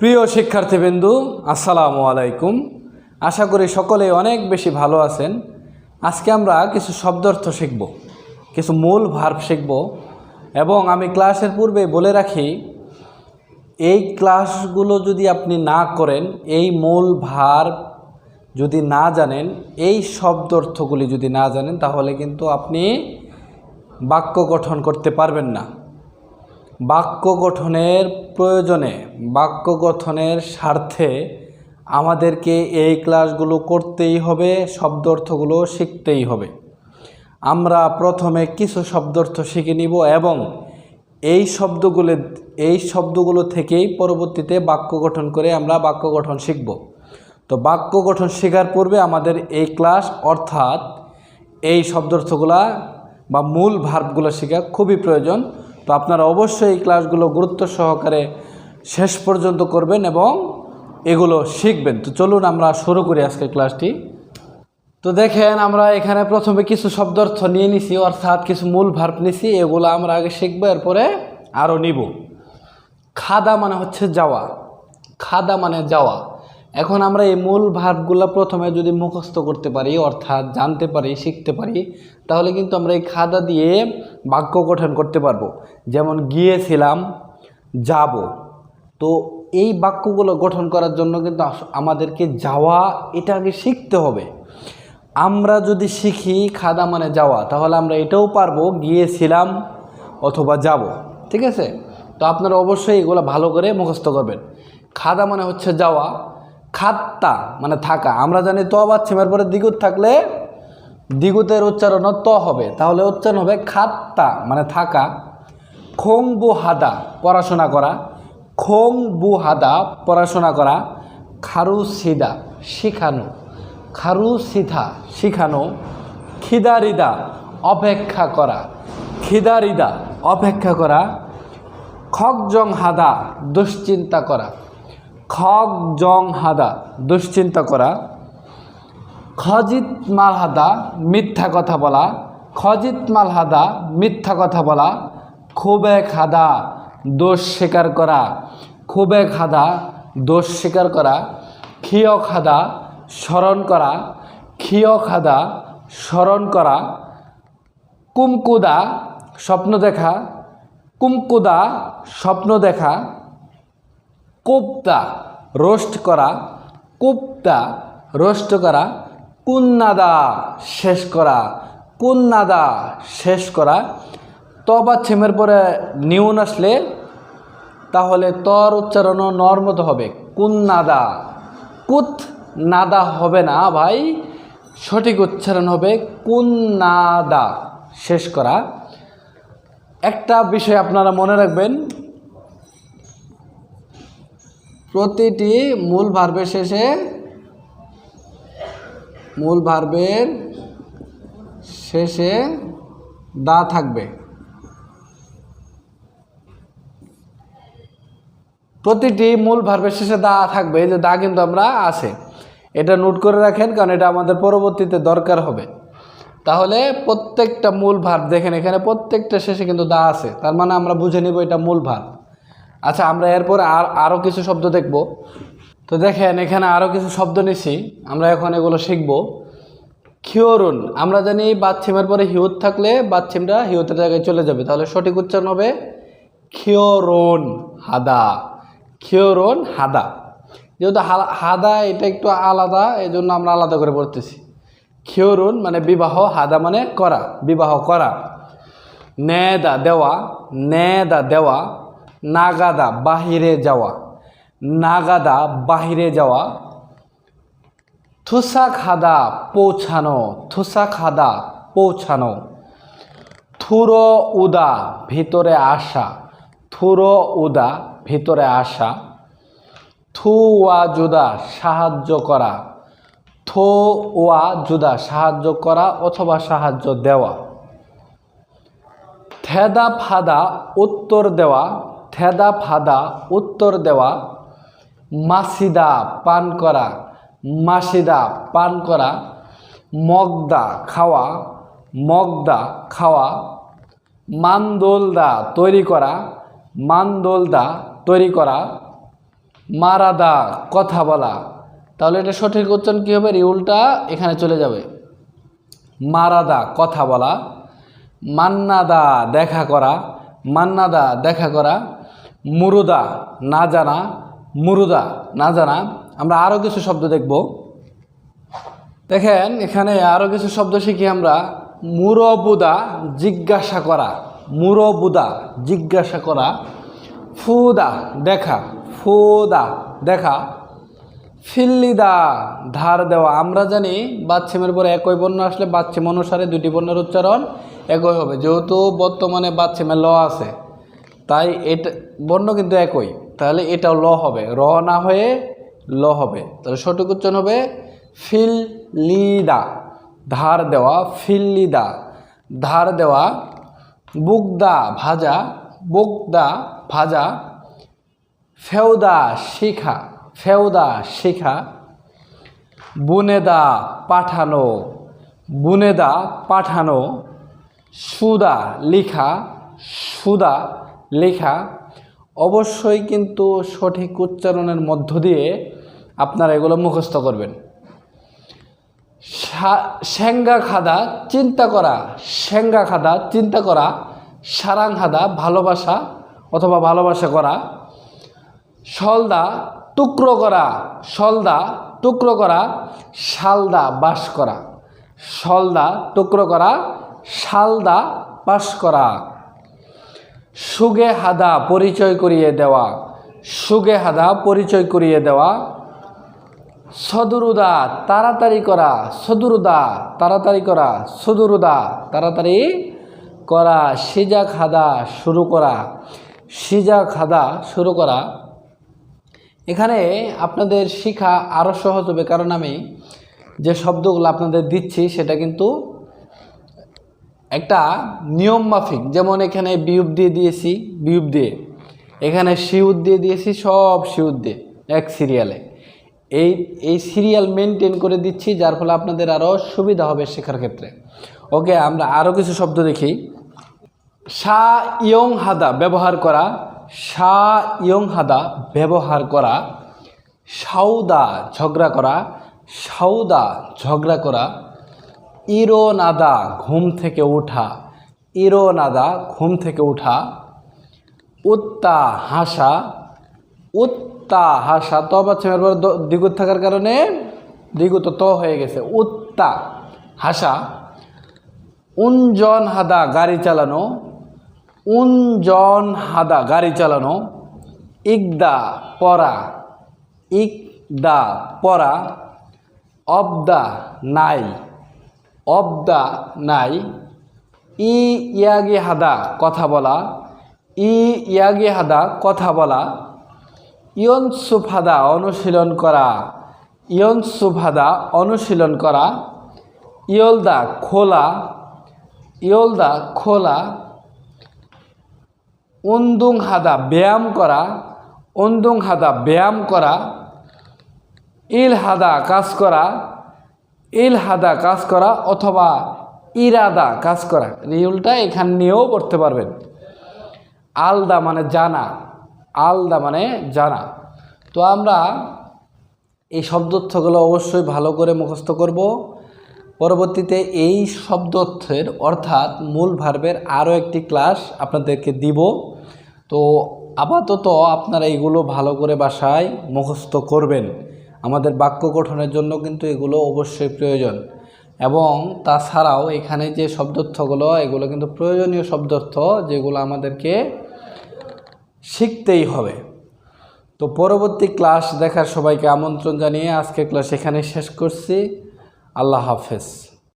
প্রিয় শিক্ষার্থীবৃন্দু, আসসালামু আলাইকুম। আশা করি সকলে অনেক বেশি ভালো আছেন। আজকে আমরা কিছু শব্দার্থ শিখব, কিছু মূল ভার্ব শিখব এবং আমি ক্লাসের পূর্বে বলে রাখি, এই ক্লাসগুলো যদি আপনি না করেন, এই মূল ভার্ব যদি না জানেন, এই শব্দার্থগুলি যদি না জানেন, তাহলে কিন্তু আপনি বাক্য গঠন করতে পারবেন না। বাক্য গঠনের প্রয়োজনে বাক্য গঠনের স্বার্থে আমাদেরকে এই ক্লাসগুলো করতেই হবে, শব্দ অর্থগুলো শিখতেই হবে। আমরা প্রথমে কিছু শব্দার্থ শিখে নিব এবং এই শব্দগুলো এই শব্দগুলো থেকেই পরবর্তীতে বাক্য গঠন করে আমরা বাক্য গঠন শিখব। তো বাক্য গঠন শেখার পূর্বে আমাদের এই ক্লাস, অর্থাৎ এই শব্দার্থগুলা বা মূল ভার্বগুলো শেখা খুবই প্রয়োজন। তো আপনারা অবশ্যই এই ক্লাসগুলো গুরুত্ব সহকারে শেষ পর্যন্ত করবেন এবং এগুলো শিখবেন। তো চলুন আমরা শুরু করি আজকের ক্লাসটি। তো দেখেন, আমরা এখানে প্রথমে কিছু শব্দার্থ নিয়ে নিছি, অর্থাৎ কিছু মূল ভার্ব নিছি, এগুলো আমরা আগে শিখব, এরপরে আরও নিব। খাদা মানে হচ্ছে যাওয়া। খাদা মানে যাওয়া। এখন আমরা এই মূল ভার্বগুলো প্রথমে যদি মুখস্থ করতে পারি, অর্থাৎ জানতে পারি, শিখতে পারি, তাহলে কিন্তু আমরা এই খাদা দিয়ে বাক্য গঠন করতে পারব। যেমন গিয়েছিলাম, যাব। তো এই বাক্যগুলো গঠন করার জন্য কিন্তু আমাদেরকে যাওয়া, এটা আগে শিখতে হবে। আমরা যদি শিখি খাদা মানে যাওয়া, তাহলে আমরা এটাও পারব, গিয়েছিলাম অথবা যাব। ঠিক আছে? তো আপনারা অবশ্যই এগুলো ভালো করে মুখস্থ করবেন। খাদা মানে হচ্ছে যাওয়া খাত্তা মানে থাকা। আমরা জানি ত বাচ্ছিমের পরে দ্বিগুত থাকলে দ্বিগুতের উচ্চারণও ত হবে। তাহলে উচ্চারণ হবে খাত্তা মানে থাকা। খোং বু হাদা পড়াশোনা করা। খোং বু হাদা পড়াশোনা করা। খারু সিদা শিখানো। খারু সিধা শিখানো। খিদারিদা, অপেক্ষা করা। খিদারিদা, অপেক্ষা করা। খকজং হাদা দুশ্চিন্তা করা। খক জং হাদা, দুশ্চিন্তা করা। খজিত মাল হাদা, মিথ্যা কথা বলা। খজিত মাল হাদা, মিথ্যা কথা বলা। খুবে খাদা দোষ স্বীকার করা। খুবে খাদা দোষ স্বীকার করা। ক্ষীয় খাদা স্মরণ করা। ক্ষীয় খাদা স্মরণ করা। কুমকুদা, স্বপ্ন দেখা। কুমকুদা, স্বপ্ন দেখা। কোপ্তা রোস্ট করা, কোপ্তা রোস্ট করা, কুন্নাদা শেষ করা, কুন্নাদা শেষ করা। ত বা ছেমের পরে নিউন আসলে তাহলে তর উচ্চারণও নর মতো হবে, কুন্নাদা। কুত নাদা হবে না ভাই, সঠিক উচ্চারণ হবে কুন্নাদা শেষ করা। একটা বিষয় আপনারা মনে রাখবেন প্রতিটি মূল ভার্বের শেষে মূল ভার্বের শেষে দা থাকবে। প্রতিটি মূল ভার্বের শেষে দা থাকবে, এই যে দা কিন্তু আমরা আছে। এটা নোট করে রাখেন, কারণ এটা আমাদের পরবর্তীতে দরকার হবে। তাহলে প্রত্যেকটা মূল ভার্ব দেখেন এখানে প্রত্যেকটা শেষে কিন্তু দা আছে। তার মানে আমরা বুঝে নিব এটা মূল ভার্ব আচ্ছা আমরা এরপর আর আরও কিছু শব্দ দেখব। তো দেখেন, এখানে আরও কিছু শব্দ নিছি। আমরা এখন এগুলো শিখব। খিওরুন আমরা জানি বাচ্ছিমের পরে হিউত থাকলে বাচ্ছিমটা হিউতের জায়গায় চলে যাবে। তাহলে সঠিক উচ্চারণ হবে খিওরোন হাদা। খিওরোন হাদা। যেহেতু হাদা এটা একটু আলাদা এই জন্য আমরা আলাদা করে পড়তেছি। খিওরুন মানে বিবাহ, হাদা মানে করা, বিবাহ করা। নেদা, দেওয়া। নেদা, দেওয়া। নাগাদা বাহিরে যাওয়া। নাগাদা বাহিরে যাওয়া। থুসা খাদা পৌঁছানো থুসা খাদা পৌঁছানো। থুরো উদা ভিতরে আসা, থুরো উদা ভিতরে আসা। থু ওয়া জুদা সাহায্য করা। থো ওয়া জুদা সাহায্য করা অথবা সাহায্য দেওয়া। থেদা ফাদা উত্তর দেওয়া। থেদা ফাদা উত্তর দেওয়া, মাসিদা পান করা, মাসিদা পান করা, মগদা খাওয়া মগদা খাওয়া, মান্দোলদা তৈরি করা, মান্দোলদা তৈরি করা, মারাদা কথা বলা। তাহলে এটা সঠিক উচ্চারণ কী হবে? রিউলটা এখানে চলে যাবে। মারাদা কথা বলা, মান্নাদা দেখা করা, মান্নাদা দেখা করা মুরুদা, না জানা, মুরুদা, না জানা। আমরা আরও কিছু শব্দ দেখব। দেখেন, এখানে আরও কিছু শব্দ শিখি আমরা। মুরবুদা, জিজ্ঞাসা করা। মুরবুদা, জিজ্ঞাসা করা। ফুদা, দেখা। ফুদা, দেখা। ফিল্লিদা, ধার দেওয়া। আমরা জানি বাচ্চিমের পরে একই বর্ণ আসলে বাচ্চিম অনুসারে দুটি বর্ণের উচ্চারণ একই হবে। যেহেতু বর্তমানে বাচ্চিমের ল আছে। তাই এটা, বর্ণ কিন্তু একই। তাহলে এটাও ল হবে। র না হয়ে ল হবে। তাহলে সঠিক উচ্চারণ হবে ফিল লিদা ধার দেওয়া ফিল্লিদা। ধার দেওয়া বুকদা ভাজা বুকদা ভাজা ফেউদা শিখা ফেউদা শিখা। বুনেদা পাঠানো বুনেদা পাঠানো। সুদা লিখা, সুদা লেখা অবশ্যই কিন্তু সঠিক উচ্চারণের মধ্য দিয়ে আপনারা এগুলো মুখস্থ করবেন। স্যাঙ্গা খাদা, চিন্তা করা। স্যাঙ্গা খাদা, চিন্তা করা। সারাং খাদা, ভালোবাসা অথবা ভালোবাসা করা। সলদা, টুকরো করা। সলদা, টুকরো করা। শালদা বাস করা। সলদা, টুকরো করা। শালদা বাস করা। সুগে হাদা পরিচয় করিয়ে দেওয়া, সুগে হাদা পরিচয় করিয়ে দেওয়া। সদরুদা, তাড়াতাড়ি করা, সদরুদা, তাড়াতাড়ি করা, সদরুদা, তাড়াতাড়ি করা। সিজা খাদা শুরু করা সিজা খাদা শুরু করা। এখানে আপনাদের শিখা আরও সহজ হবে, কারণ আমি যে শব্দগুলো আপনাদের দিচ্ছি, সেটা কিন্তু একটা নিয়ম মাফিক, যেমন এখানে বিউপ দিয়ে দিয়েছি বিউপ দিয়ে। এখানে শিউদ দিয়ে দিয়েছি, সব শিউদ দিয়ে, এক সিরিয়ালে। এই এই সিরিয়াল মেনটেন করে দিচ্ছি, যার ফলে আপনাদের আরও সুবিধা হবে শেখার ক্ষেত্রে। ওকে, আমরা আরও কিছু শব্দ দেখি। সা ইয়ং হাদা ব্যবহার করা সা ইয়ং হাদা ব্যবহার করা সাউদা ঝগড়া করা সাউদা ঝগড়া করা ইরো নাদা ঘুম থেকে ওঠা ইরো নাদা ঘুম থেকে ওঠা উত্তা হাসা উত্তা হাসা ত পাচ্ছে এরপর দ্বিগুত থাকার কারণে দ্বিগুত ত হয়ে গেছে। উত্তা হাসা উনজন হাদা গাড়ি চালানো। উনজন হাদা গাড়ি চালানো। ইকদা পরা ইকদা পরা অবদা, নাই। অবদা নাই। ই ইয়াগে হাদা কথা বলা। ই ইয়াগে হাদা কথা বলা। ইয়ন সুফাদা অনুশীলন করা। ইয়ন সুফাদা অনুশীলন করা। ইয়লদা খোলা। ইয়লদা খোলা। উন্দুং হাদা ব্যায়াম করা। উন্দুং হাদা ব্যায়াম করা। ইল হাদা কাজ করা। ইল হাদা কাজ করা অথবা ইরাদা কাজ করা রিউলটা এখান নিয়েও পড়তে পারবেন। আলদা মানে জানা, আলদা মানে জানা। তো আমরা এই শব্দর্থগুলো অবশ্যই ভালো করে মুখস্থ করব। পরবর্তীতে এই শব্দর্থের অর্থাৎ মূল ভার্বের আরও একটি ক্লাস আপনাদেরকে দিব। তো আপাতত আপনারা এগুলো ভালো করে বাসায় মুখস্থ করবেন। আমাদের বাক্য গঠনের জন্য কিন্তু এগুলো অবশ্যই প্রয়োজন। এবং তাছাড়াও এখানে যে শব্দার্থগুলো, এগুলো কিন্তু প্রয়োজনীয় শব্দার্থ যেগুলো আমাদেরকে শিখতেই হবে। তো পরবর্তী ক্লাস দেখার সবাইকে আমন্ত্রণ জানিয়ে আজকে ক্লাস এখানে শেষ করছি। আল্লাহ হাফেজ।